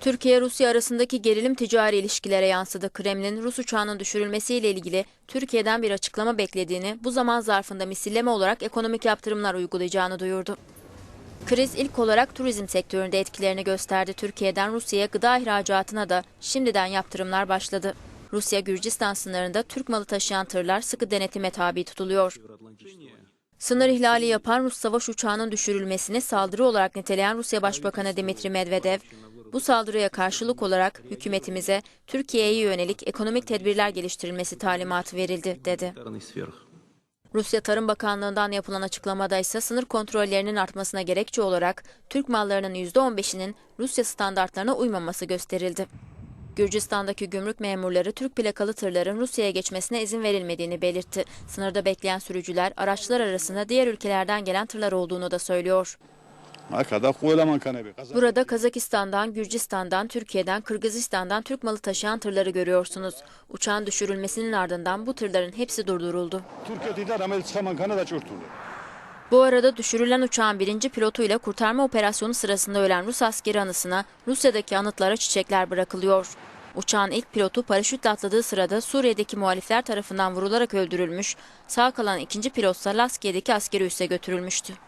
Türkiye-Rusya arasındaki gerilim ticari ilişkilere yansıdı. Kremlin, Rus uçağının düşürülmesiyle ilgili Türkiye'den bir açıklama beklediğini, bu zaman zarfında misilleme olarak ekonomik yaptırımlar uygulayacağını duyurdu. Kriz ilk olarak turizm sektöründe etkilerini gösterdi. Türkiye'den Rusya'ya gıda ihracatına da şimdiden yaptırımlar başladı. Rusya-Gürcistan sınırında Türk malı taşıyan tırlar sıkı denetime tabi tutuluyor. Sınır ihlali yapan Rus savaş uçağının düşürülmesini saldırı olarak niteleyen Rusya Başbakanı Dimitri Medvedev, bu saldırıya karşılık olarak hükümetimize Türkiye'ye yönelik ekonomik tedbirler geliştirilmesi talimatı verildi, dedi. Rusya Tarım Bakanlığı'ndan yapılan açıklamada ise sınır kontrollerinin artmasına gerekçe olarak Türk mallarının %15'inin Rusya standartlarına uymaması gösterildi. Gürcistan'daki gümrük memurları Türk plakalı tırların Rusya'ya geçmesine izin verilmediğini belirtti. Sınırda bekleyen sürücüler araçlar arasında diğer ülkelerden gelen tırlar olduğunu da söylüyor. Burada Kazakistan'dan, Gürcistan'dan, Türkiye'den, Kırgızistan'dan Türk malı taşıyan tırları görüyorsunuz. Uçağın düşürülmesinin ardından bu tırların hepsi durduruldu. Bu arada düşürülen uçağın birinci pilotuyla kurtarma operasyonu sırasında ölen Rus askeri anısına Rusya'daki anıtlara çiçekler bırakılıyor. Uçağın ilk pilotu paraşütle atladığı sırada Suriye'deki muhalifler tarafından vurularak öldürülmüş, sağ kalan ikinci pilotsa Laskiye'deki askeri üsse götürülmüştü.